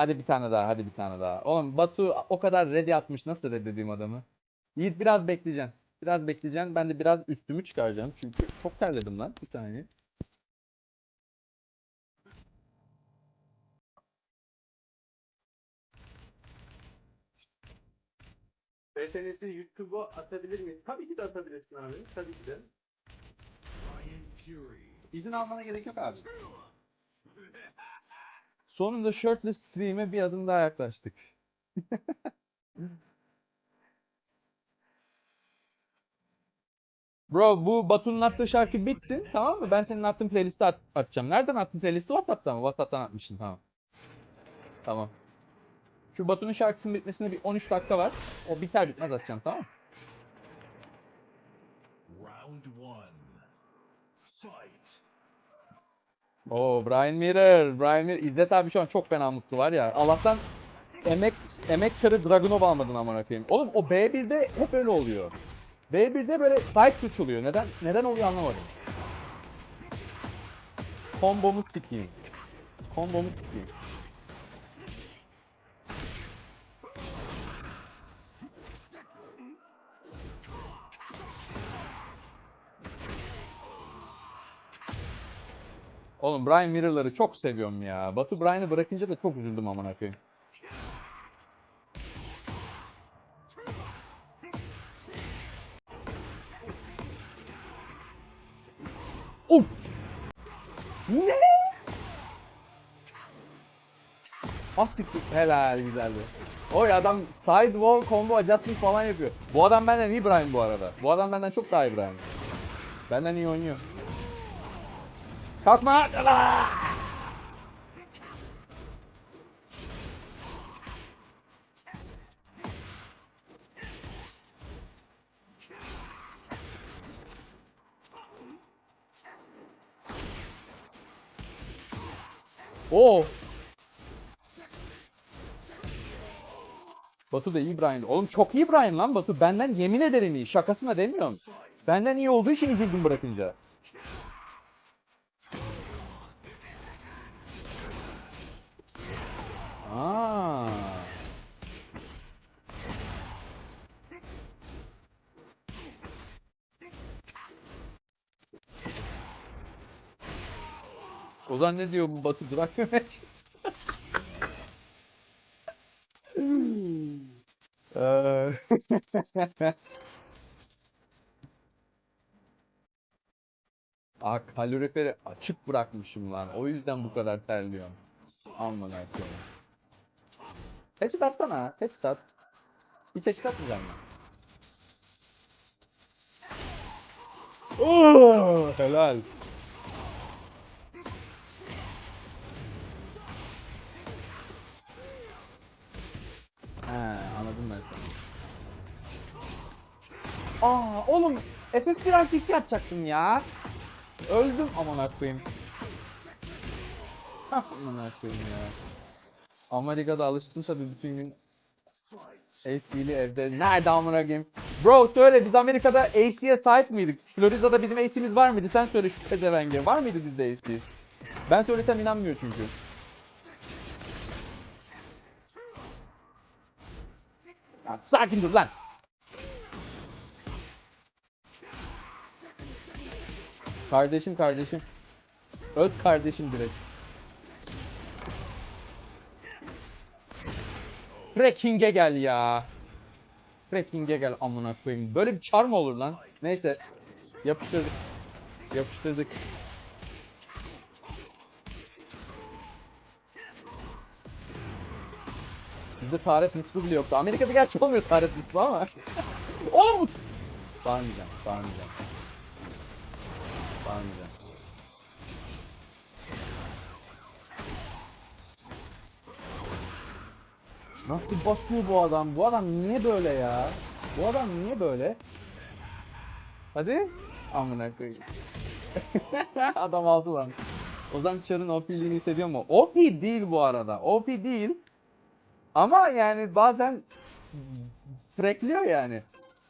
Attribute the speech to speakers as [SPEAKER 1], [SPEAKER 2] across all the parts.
[SPEAKER 1] Hadi bir tane daha, hadi bir tane daha. Oğlum Batu o kadar ready atmış. Nasıl reddedeyim adamı? Yiğit biraz bekleyeceksin. Biraz bekleyeceksin. Ben de biraz üstümü çıkaracağım. Çünkü çok terledim lan. Bir saniye. BTN'si YouTube'a atabilir miyiz? Tabii ki de atabilirsin abi. Tabii ki de. İzin almana gerek yok abi. Sonunda shirtless stream'e bir adım daha yaklaştık. Bro bu Batu'nun attığı şarkı bitsin tamam mı? Ben senin attığın playlist'e at atacağım. Nereden attın playlisti? WhatsApp'tan mı? WhatsApp'tan atmışsın tamam. Tamam. Şu Batu'nun şarkısının bitmesine bir 13 dakika var. O biter bitmez atacağım tamam mı?
[SPEAKER 2] Round one.
[SPEAKER 1] Oo Brian Mirror, Brian Mirror. İzzet abi şu an çok fena mutlu var ya. Allah'tan emek emek çarı Dragunov almadın amına koyayım. Oğlum o B1'de hep öyle oluyor. B1'de böyle side switch oluyor. Neden neden oluyor anlamadım. Kombomu sikeyim. Kombomu sikeyim. Oğlum Brian Mirror'ları çok seviyorum ya. Batu Brian'ı bırakınca da çok üzüldüm amına koyayım. Uf! Ne? Asiktir. Helal güzeldi. Oy adam side wall combo adjustment falan yapıyor. Bu adam benden iyi Brian bu arada. Bu adam benden çok daha iyi Brian. Benden iyi oynuyor. Kalkma! Oo. Batu da iyi Brian. Oğlum çok iyi Brian lan Batu. Benden yemin ederim iyi. Şakasına demiyorum. Benden iyi olduğu için üzüldüm bırakınca. Aa. Ozan ne diyor bu Batu durak Mehmet? Eee. Aa kaloriferi açık bırakmışım lan. O yüzden bu kadar terliyorum. Aman koyayım. Teçhit atsana. Teçhit at. Bir teçhit atmayacağım mı? Oo, helal. He, anladım ben seni. Aa, oğlum FF1 artı 2 atacaktım ya. Öldüm aman. Hah, aman koyayım ya. Amerika'da alıştın tabii bütün gün AC'li evde. Nerede amına koyayım? Bro söyle biz Amerika'da AC'ye sahip miydik? Florida'da bizim AC'miz var mıydı? Sen söyle şu pedevenge. Var mıydı bizde AC? Ben söylesem inanmıyor çünkü. Ya, sakin dur lan. Kardeşim kardeşim. Öz kardeşim direkt. Trekking'e gel ya. Trekking'e gel amına koyayım. Böyle bir çar mı olur lan? Neyse. Yapıştırdık. Yapıştırdık. Bizde taharet mutlu bile yoktu. Amerika'da gerçi olmuyor taharet mutlu ama. Oğlum! Bağırmayacağım, bağırmayacağım. Bağırmayacağım. Nasıl basıyor bu adam? Bu adam niye böyle ya? Bu adam niye böyle? Hadi. Amına koyayım. adam aldı lan. Ozan Çar'ın OP'liğini hissediyor mu? OP değil bu arada. OP değil. Ama yani bazen trackliyor yani.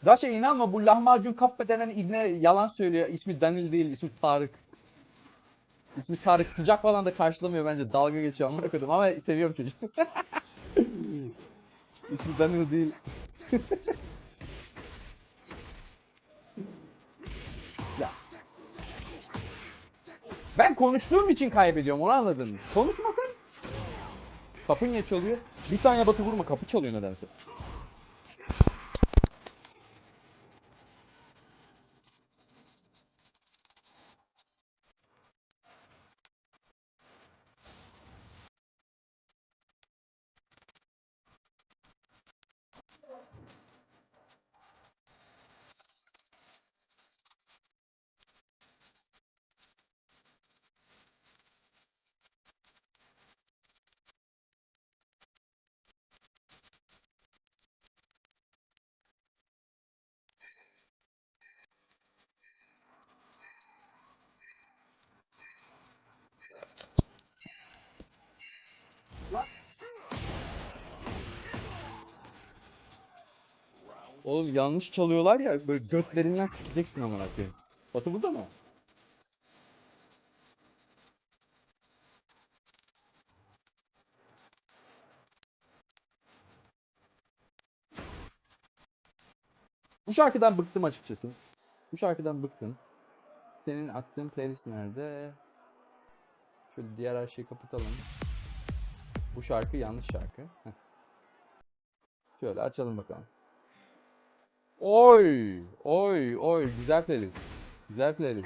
[SPEAKER 1] Daşa inanma bu lahmacun kafe denen ibne yalan söylüyor. İsmi Danil değil, ismi Tarık. İsmi Tarık sıcak falan da karşılamıyor bence. Dalga geçiyor amına koydum ama seviyorum çocuğu. İsmi Daniel değil. ya. Ben konuştuğum için kaybediyorum onu anladın mı? Konuşmasam. Kapı niye çalıyor? Bir saniye batı vurma kapı çalıyor nedense. Oğlum yanlış çalıyorlar ya böyle götlerinden sikeceksin amına koyayım. Batu burada mı? Bu şarkıdan bıktım açıkçası. Bu şarkıdan bıktım. Senin attığın playlist nerede? Şöyle diğer her şeyi kapatalım. Bu şarkı yanlış şarkı. Şöyle açalım bakalım. Oy, oy, oy. Güzel playlist. Güzel playlist.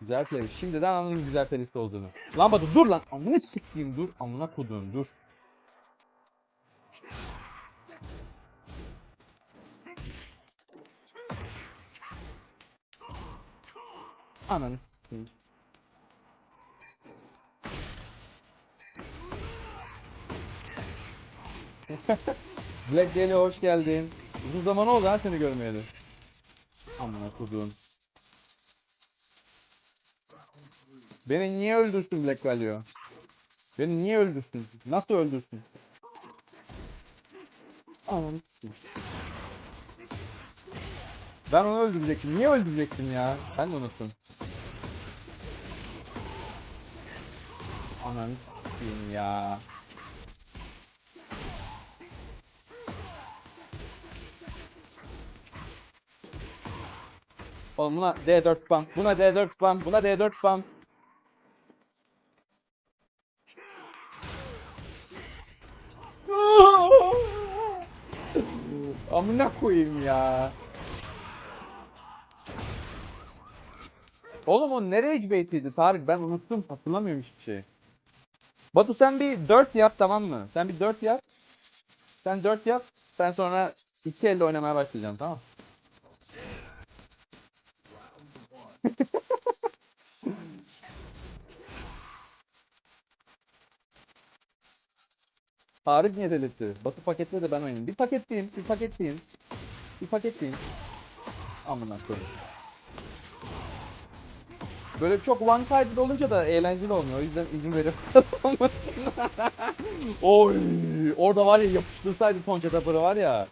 [SPEAKER 1] Güzel playlist. Şimdiden anladım güzel playlist olduğunu. Lan Batu dur lan. Amına sikeyim dur. Amına koduğum dur. Ananı sikeyim. Black Deli hoş geldin. Uzun zaman oldu ha seni görmeyeli. Amına koduğum. Beni niye öldürsün Black Value? Beni niye öldürsün? Nasıl öldürsün? Ananı. Ben onu öldürecektim. Niye öldürecektim ya? Ben de unuttum. Ananı ya. Oğlum buna D4 spam. Buna D4 spam. Buna D4 spam. Amına koyayım ya. Oğlum o ne rage bait'iydi Tarık ben unuttum hatırlamıyorum hiçbir şey. Batu sen bir 4 yap tamam mı? Sen bir 4 yap. Sen 4 yap. Sen sonra iki elde oynamaya başlayacağım tamam Tarık niye delirtti? Batu paketle de ben oynayayım. Bir paketleyeyim, bir paketleyeyim. Bir paketleyeyim. Amına koyayım. Böyle çok one sided olunca da eğlenceli olmuyor. O yüzden izin veriyorum. Oy, orada var ya yapıştırsaydı Tonca Tapır'ı var ya.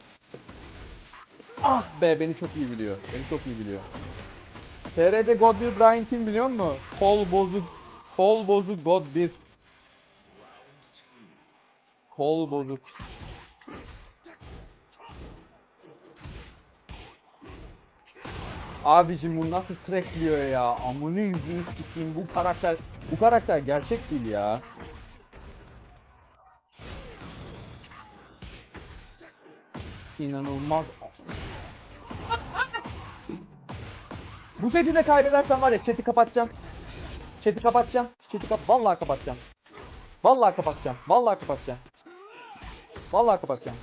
[SPEAKER 1] Ah be beni çok iyi biliyor. Beni çok iyi biliyor. TR'de God 1 Brian kim biliyor musun? Kol bozuk. Kol bozuk God 1. Kol bozuk. Abicim bu nasıl trackliyor ya? Amını yüzünü sikeyim bu karakter. Bu karakter gerçek değil ya. İnanılmaz. bu seti de kaybedersem var ya chat'i kapatacağım. Chat'i kapatacağım. Chat'i kap vallahi kapatacağım. Vallahi kapatacağım. Vallahi kapatacağım. Vallahi kapatacağım.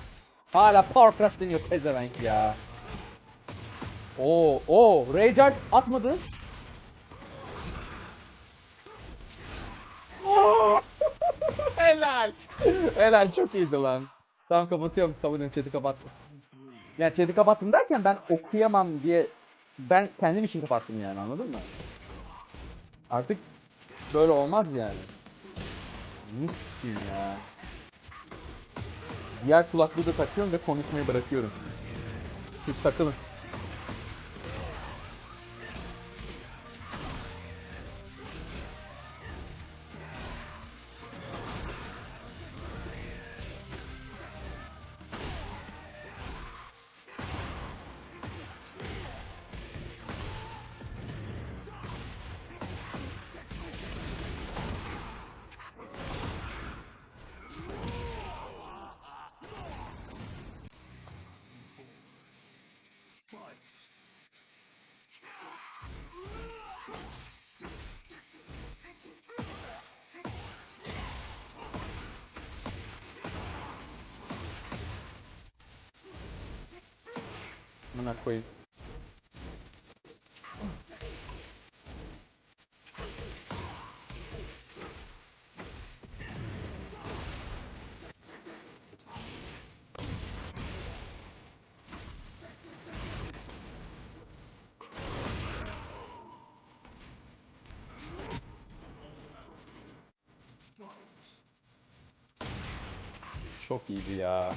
[SPEAKER 1] Hala Power Crush deniyor pezevenk ya. Oo, oo, Rayjar atmadı. Helal. Helal çok iyiydi lan. Tamam kapatıyorum. Kapatıyorum chat'i kapattım. Yani chat'i kapattım derken ben okuyamam diye ben kendim için kapattım yani anladın mı? Artık böyle olmaz yani. Mis gibi ya. Diğer kulaklığı da takıyorum ve konuşmayı bırakıyorum. Siz takılın. Amına koyayım. Çok iyiydi ya.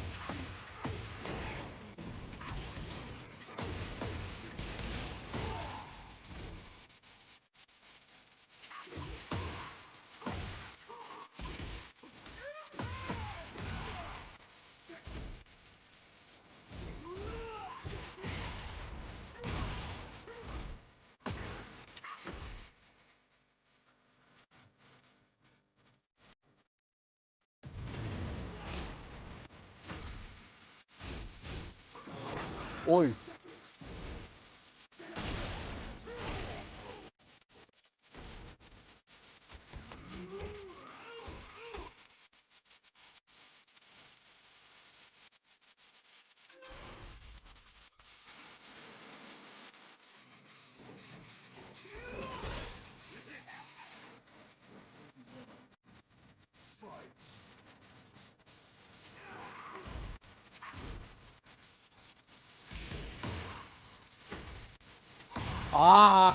[SPEAKER 1] Oy. Aa!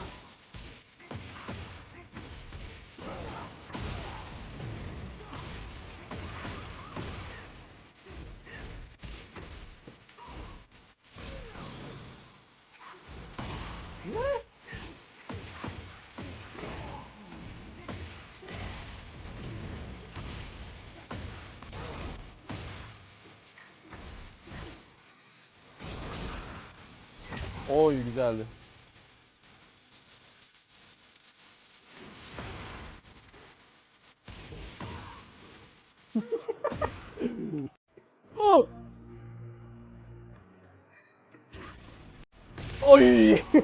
[SPEAKER 1] Oy güzeldi.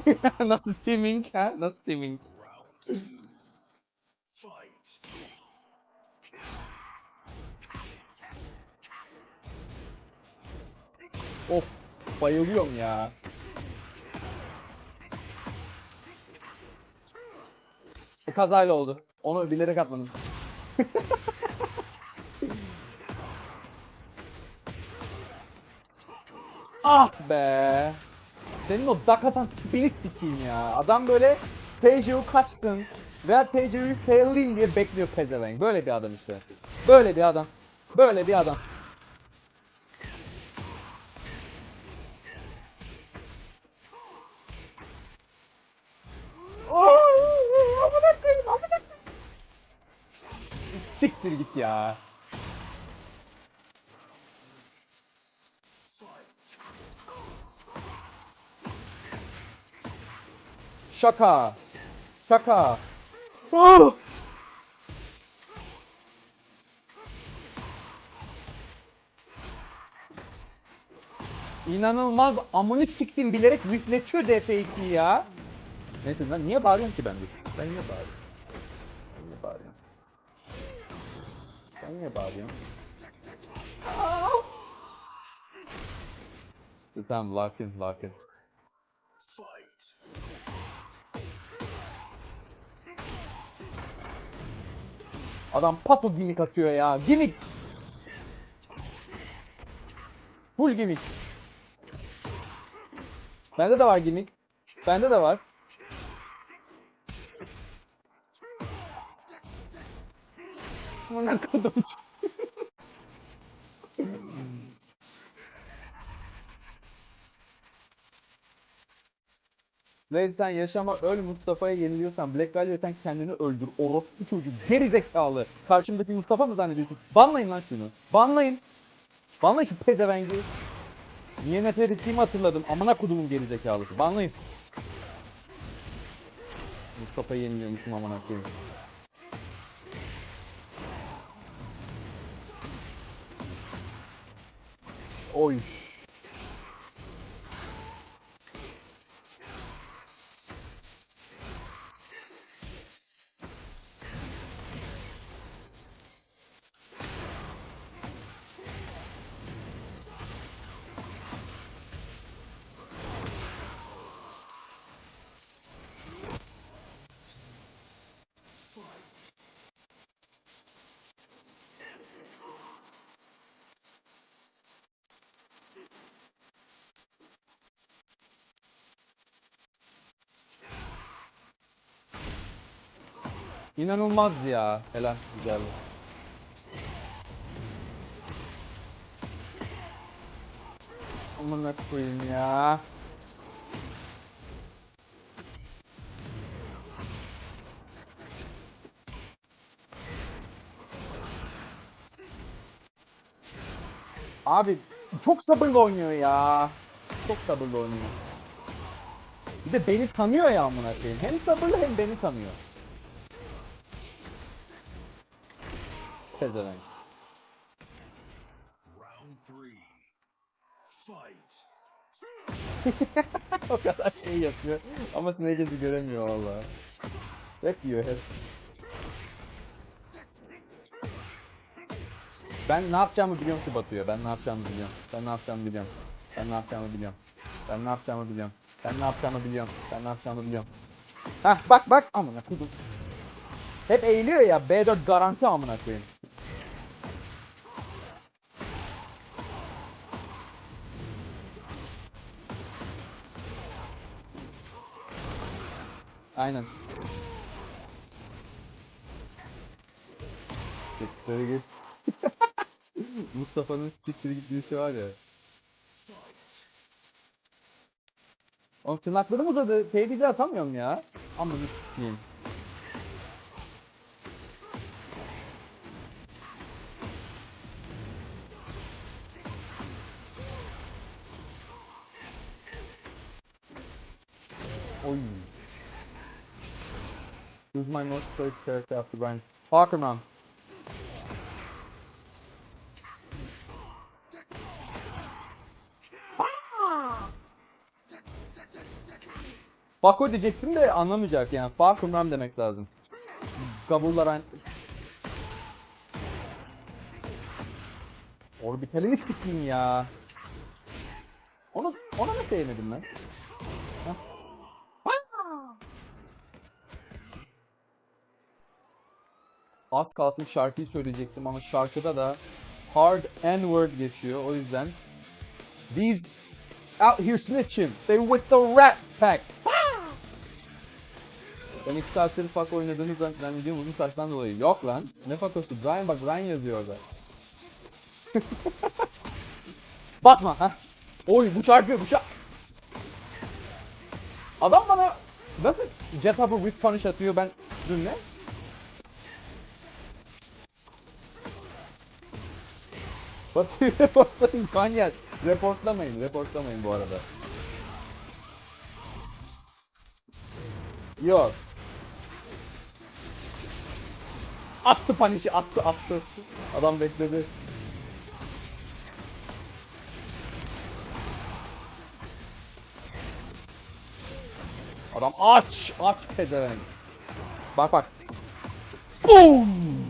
[SPEAKER 1] Nasıl teaming ha? Nasıl?
[SPEAKER 2] Fight.
[SPEAKER 1] Of bayılıyorum ya. Bu kazayla oldu. Onu bilerek atmadım. ah be. Senin o dak atan tipini sikeyim ya. Adam böyle TJU kaçsın veya TJU'yu fail'layım diye bekliyor pezevenk. Böyle bir adam işte. Böyle bir adam. Böyle bir adam. Siktir git ya. Şaka. Şaka. Ah! İnanılmaz amını siktim bilerek rifletiyor DF2'yi ya. Neyse lan niye bağırıyorsun ki ben de? Ben niye bağırıyorum? Ben niye bağırıyorum? Ben niye bağırıyorum? Tamam Larkin, Larkin.
[SPEAKER 2] Fight.
[SPEAKER 1] Adam pato gimmick atıyor ya. Gimmick. Full gimmick. Bende de var gimmick. Bende de var. Amına kodum. Ve sen yaşama öl Mustafa'ya yeniliyorsan Black Velvet'ten kendini öldür. Orospu çocuk. Geri zekalı. Karşımdaki Mustafa mı zannediyorsun? Banlayın lan şunu. Banlayın. Banlayın şu pezevengi. Niye nefret ettiğimi hatırladım. Amına kodumun geri zekalısı. Banlayın. Mustafa'yı yeniliyormuşum amına koyayım. Oy. İnanılmaz ya. Helal güzel. Amına koyayım ya. Abi çok sabırlı oynuyor ya. Çok sabırlı oynuyor. Bir de beni tanıyor ya amına koyayım. Hem sabırlı hem beni tanıyor. Pezevenk. O kadar şey yapıyor ama Snake'i göremiyor valla. Hep yiyor hep. Ben ne yapacağımı biliyorum şu batıyor. Ben ne yapacağımı biliyorum. Ben ne yapacağımı biliyorum. Ben ne yapacağımı biliyorum. Ben ne yapacağımı biliyorum. Ben ne yapacağımı biliyorum. Ben ne yapacağımı biliyorum. Hah bak bak amına koydum. Hep eğiliyor ya B4 garanti amına koyayım. Aynen. Siktir git. Mustafa'nın siktir git bir şey var ya. Oğlum tırnaklarım uzadı. Teybici atamıyorum ya. Ama bir sikeyim. My most played character after Brian? Hawkerman. Fako diyecektim de anlamayacak yani. Fakumram demek lazım. Gavurlar. Orbitalini sikeyim ya. Onu, ona da sevmedim ben. Hah. Ah! Az kalsın şarkıyı söyleyecektim ama şarkıda da hard N-word geçiyor o yüzden. These out here snitching. They with the rat pack. Ben iki saattir fuck oynadığını zannediyorum uzun saçtan dolayı. Yok lan. Ne fakosu? Brian bak Brian yazıyor orada. Basma ha. Oy bu şarkı bu şarkı. Adam bana nasıl Jet Hopper with punish atıyor ben dün ne? Batıyı reportlayın Kanyas. Reportlamayın, reportlamayın bu arada. Yok. Attı panişi, attı, attı. Adam bekledi. Adam aç, aç pezevenk. Bak bak. Boom!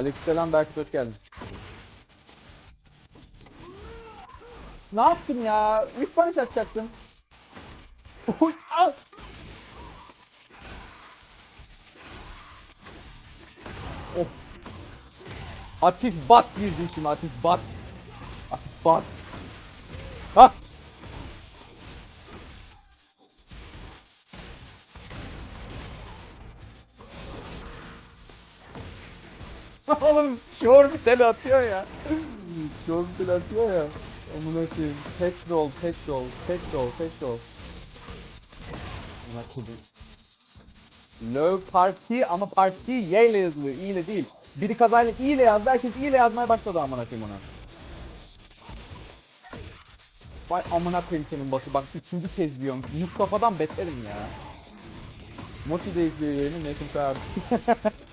[SPEAKER 1] Aleykümselam Berkut hoş geldin. Ne yaptım ya? Üç. Oy, al! Of. Hafif bat girdi şimdi hafif bat. Hafif bat. Ha! Oğlum şor bir tel atıyor ya. şor bir tel atıyor ya. Amına koyayım. Patch roll, patch roll, patch roll, patch roll. Amına koyayım. Low party ama party Y ile yazılıyor, I ile değil. Biri kazayla I ile yazdı, herkes I ile yazmaya başladı amına koyayım ona. Vay amına koyayım senin bası. Bak üçüncü kez diyorum. Mustafa'dan beterim ya. Mochi de izliyor yayını. Metin Kağıt.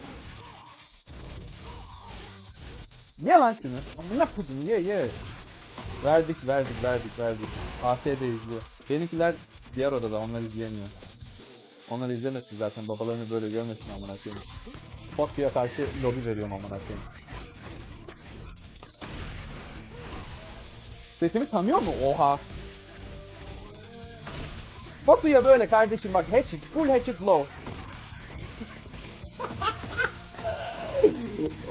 [SPEAKER 1] Ye lan şunu. Amına koydum ye ye. Verdik verdik verdik verdik. AT de izliyor. Benimkiler diğer odada onlar izleyemiyor. Onlar izlemesin zaten babalarını böyle görmesin amına koyayım. Batu'ya karşı lobi veriyorum amına koyayım. Sesimi tanıyor mu? Oha. Batu'ya böyle kardeşim bak hatchet, full hatchet low.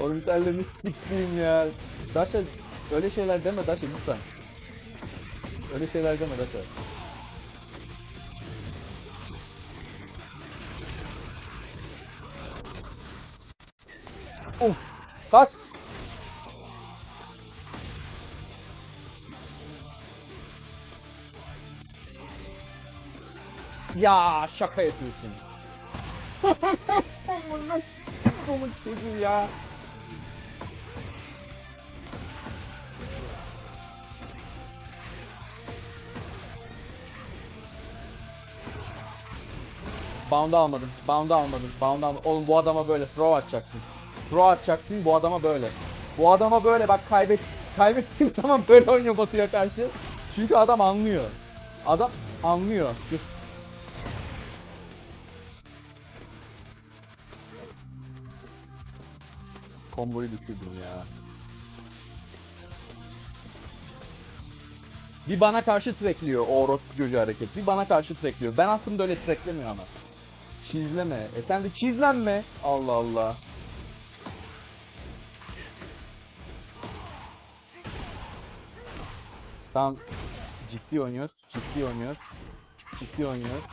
[SPEAKER 1] Orbitallerini siktiğim ya. Daşa öyle şeyler deme Daşa lütfen. Öyle şeyler deme Daşa. Of! Kaç! Ya şaka yapıyorsun. Koyduğumun çocuğu ya. Bound'u almadım. Bound'u almadım. Bound'u almadım. Oğlum bu adama böyle throw atacaksın. Throw atacaksın bu adama böyle. Bu adama böyle bak kaybet kaybettiğim zaman böyle oynuyor Batu'ya karşı. Çünkü adam anlıyor. Adam anlıyor. Komboyu düşürdüm ya. Bir bana karşı trekliyor o orospu çocuğu hareket. Bir bana karşı trekliyor. Ben aslında öyle treklemiyor ama. Çizleme. E sen de çizlenme. Allah Allah. Tamam. Ciddi oynuyoruz. Ciddi oynuyoruz. Ciddi oynuyoruz.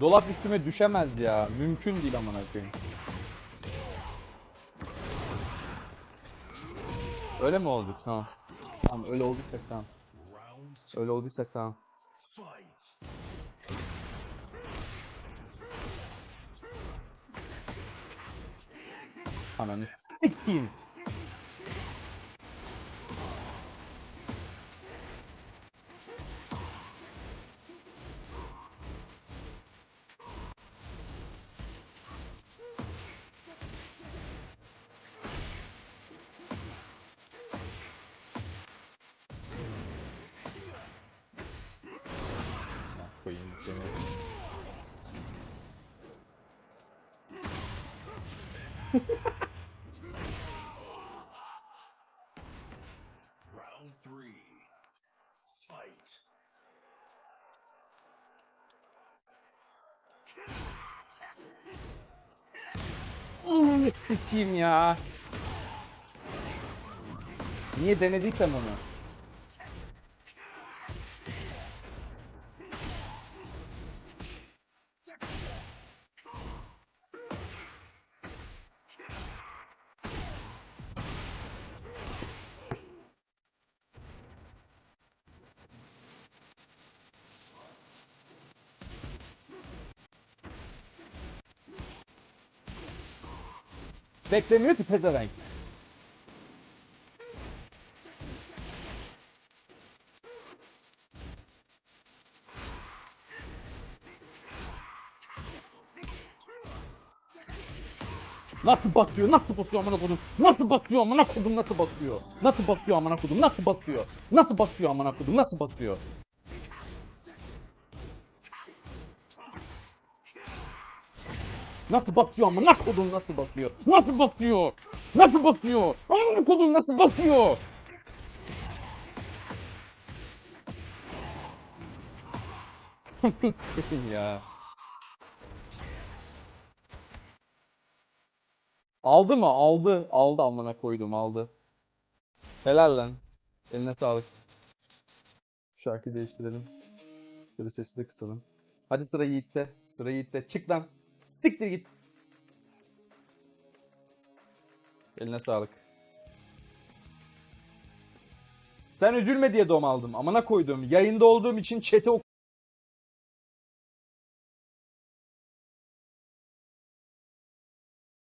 [SPEAKER 1] Dolap üstüme düşemez ya. Mümkün değil amına koyayım. Öyle mi olduk? Tamam. Tamam öyle olduysak tamam. Öyle olduysak tamam. Ananı sikeyim. Seni.
[SPEAKER 2] Round three. Fight.
[SPEAKER 1] Ananı sikeyim ya. Niye denediysem onu? Beklemiyor ki pezevenk. Nasıl basıyor? Nasıl basıyor amına kodum? Nasıl basıyor amına kodum? Nasıl basıyor? Nasıl basıyor amına kodum? Nasıl basıyor? Nasıl basıyor amına kodum? Nasıl basıyor? Nasıl basıyor amına kodum? Nasıl basıyor? Nasıl basıyor? Nasıl basıyor? Amına kodum nasıl basıyor? ya. Aldı mı? Aldı. Aldı amına koydum aldı. Helal lan. Eline sağlık. Şarkıyı değiştirelim. Şöyle sesi de kısalım. Hadi sıra Yiğit'te. Sıra Yiğit'te. Çık lan. Siktir git. Eline sağlık. Sen üzülme diye dom aldım. Amına koydum. Yayında olduğum için chat'e